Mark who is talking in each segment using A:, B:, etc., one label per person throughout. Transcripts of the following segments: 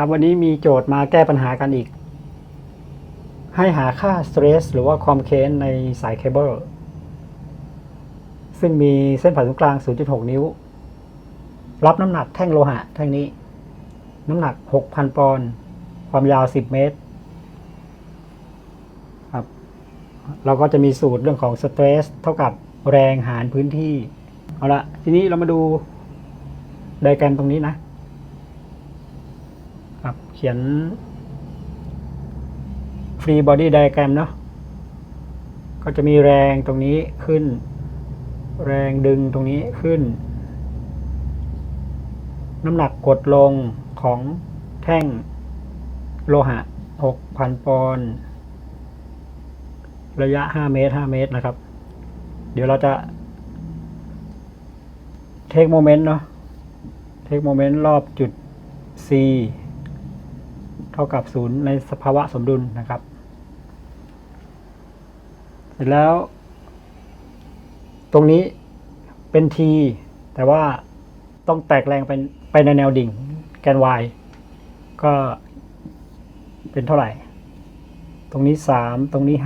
A: ครับวันนี้มีโจทย์มาแก้ปัญหากันอีก ให้หาค่าสเตรสหรือว่าความเค้นในสายเคเบิลซึ่งมีเส้นผ่านศูนย์กลาง 0.6 นิ้ว รับน้ำหนักแท่งโลหะ แท่งนี้ น้ำหนัก 6,000 ปอนด์ความยาว 10 เมตรครับเราก็จะมีสูตรเรื่องของสเตรสเท่ากับแรงหารพื้นที่ เอาละทีนี้เรามาดูไดแกรมตรงนี้นะ เขียน free body diagram เนาะก็จะมีแรงตรงนี้ขึ้น แรงดึงตรงนี้ขึ้น น้ำหนักกดลงของแท่งโลหะ 6,000 ปอนด์ระยะ 5 เมตร 5 เมตรนะครับ เดี๋ยวเราจะเทคโมเมนต์เนาะเทคโมเมนต์รอบจุด C ท่ากับศูนย์ในสภาวะสมดุลนะครับ เสร็จแล้ว ตรงนี้เป็น T แต่ว่าต้องแตกแรงไปไปในแนวดิ่ง แกน Y ก็เป็นเท่าไหร่ ตรงนี้ 3 ตรงนี้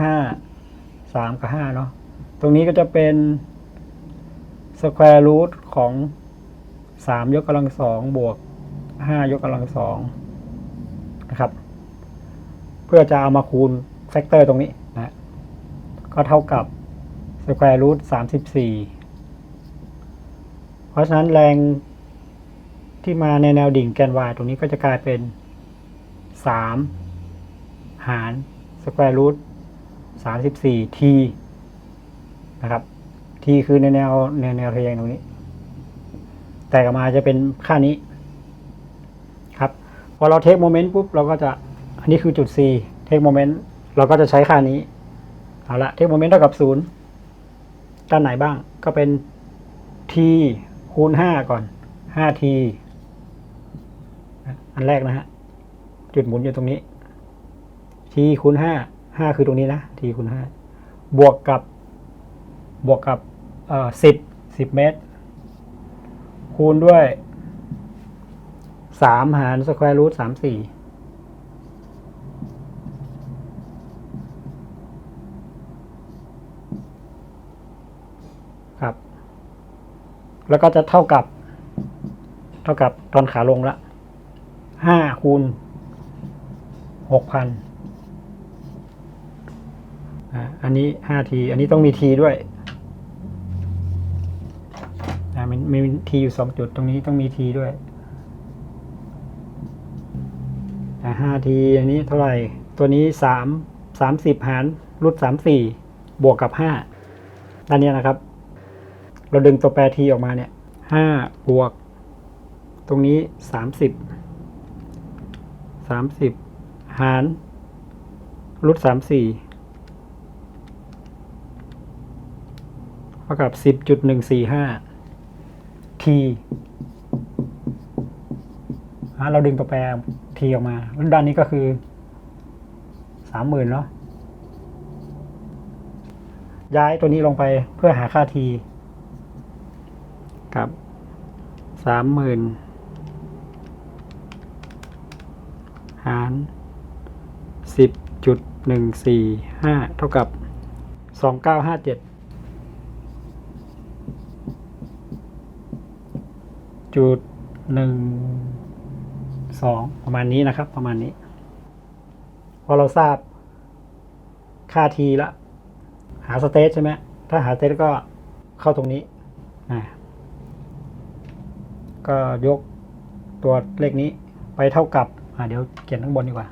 A: 5 3 กับ 5 เนาะ ตรงนี้ก็จะเป็นสแควร์รูทของ 3 ยกกำลังสองบวก 5 ยกกำลังสอง นะครับ เพื่อจะเอามาคูณแฟกเตอร์ตรงนี้นะก็เท่ากับสแควร์รูท34เพราะฉะนั้นแรงที่มาในแนวดิ่งแกน y ตรงนี้ก็จะกลายเป็น 3 หารสแควร์รูท34 t นะครับ t คือในแนวในแนวทะแยงตรงนี้ แต่ออกมาจะเป็นค่านี้ อเราเทคโมเมนต์ปุ๊บเราก็จะอันนี้คือจุด c เทคโมเมนต์เราก็จะใช้ค่านี้ เอาละเทคโมเมนต์เท่ากับศูนย์ด้านไหนบ้างก็เป็น t คูณห้าก่อนห้า t อันแรกนะฮะ จุดหมุนอยู่ตรงนี้ t คูณห้าห้าคือตรงนี้นะ t คูณห้าบวกกับบวกกับเอ่อสิบสิบเมตร คูณด้วย สามหารสแควร์รูทสามสี่ครับ แล้วก็จะเท่ากับ เท่ากับตอนขาลงละห้าคูณหกพันอันนี้ห้าที อันนี้ต้องมีทีด้วยอ่ามันมีทีอยู่สองจุดตรงนี้ต้องมีทีด้วยอ่า ห้าทีอันนี้เท่าไหร่ ตัวนี้สามสามสิบหารรูทสามสี่บวกกับห้าอันนี้นะครับ เราดึงตัวแปรทีออกมาเนี่ยห้าบวก ตรงนี้สามสิบสามสิบหารรูทสามสี่เท่ากับสิบจุดหนึ่งสี่ห้าที เราดึงตัวแปรทีออกมาล้วด้านนี้ก็คือสามหมื่นเนาะย้ายตัวนี้ลงไปเพื่อหาค่าทีกับสามหมื่นหารสิบจุดหนึ่งสี่ห้าเท่ากับสองเก้าห้าเจ็ดจุดหนึ่ง สองประมาณนี้นะครับ ประมาณนี้ พอเราทราบค่าทีแล้วหาสเตทใช่ไหมถ้าหาสเตทก็เข้าตรงนี้อ่าก็ยกตัวเลขนี้ไปเท่ากับ อ่าเดี๋ยวเขียนข้างบนดีกว่า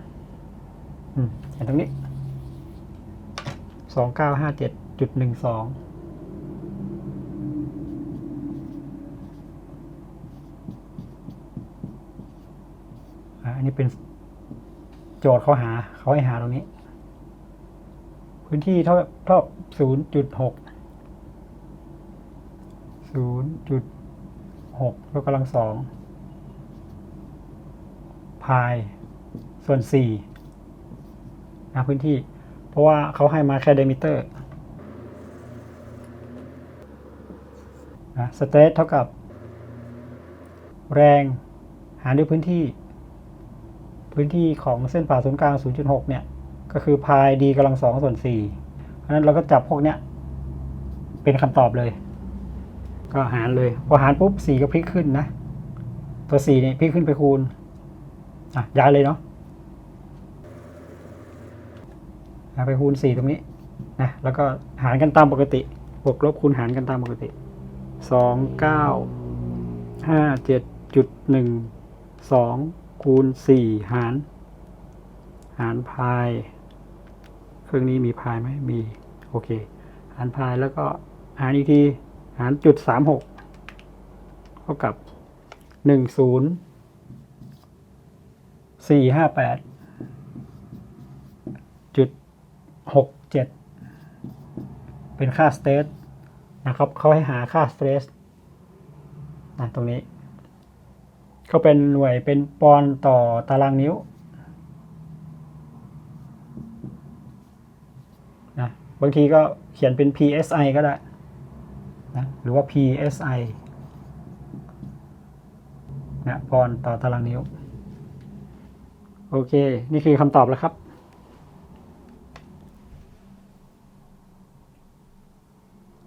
A: อืมเขียนตรงนี้สองเก้าห้าเจ็ดจุดหนึ่งสอง อันนี้เป็นโจทย์เขาหาเขาให้หาตรงนี้ พื้นที่เท่าเท่าศูนย์จุดหกศูนย์จุดหกยกกำลังสองพายส่วนสี่นะพื้นที่ เพราะว่าเขาให้มาแค่เดมิเตอร์นะสเตทเท่ากับ แรงหารด้วยพื้นที่ พื้นที่ของเส้นผ่าศูนย์กลาง 0.6 เนี่ย ก็คือพายดีกำลังสองส่วนสี่เพราะนั้นเราก็จับพวกเนี้ยเป็นคำตอบเลย ก็หารเลย พอหารปุ๊บสี่ก็พลิกขึ้นนะ ตัวสี่เนี่ยพลิกขึ้นไปคูณ อะ ย้ายเลยเนาะไปคูณสี่ตรงนี้นะ แล้วก็หารกันตามปกติ บวกลบคูณหารกันตามปกติสองเก้าห้าเจ็ดจุดหนึ่งสอง คูณสี่หาร หารพาย เครื่องนี้มีพายไหมมี โอเค หารพายแล้วก็หารอีกที หารจุดสามหกเท่ากับหนึ่งศูนย์สี่ห้าแปดจุดหกเจ็ดเป็นค่าสเตทนะครับเขาให้หาค่าสเตรสนะตรงนี้ เขาเป็นหน่วยเป็นปอนด์ต่อตารางนิ้วนะบางทีก็เขียนเป็น psi ก็ได้นะหรือว่า psi นะปอนด์ต่อตารางนิ้ว โอเค นี่คือคำตอบแล้วครับ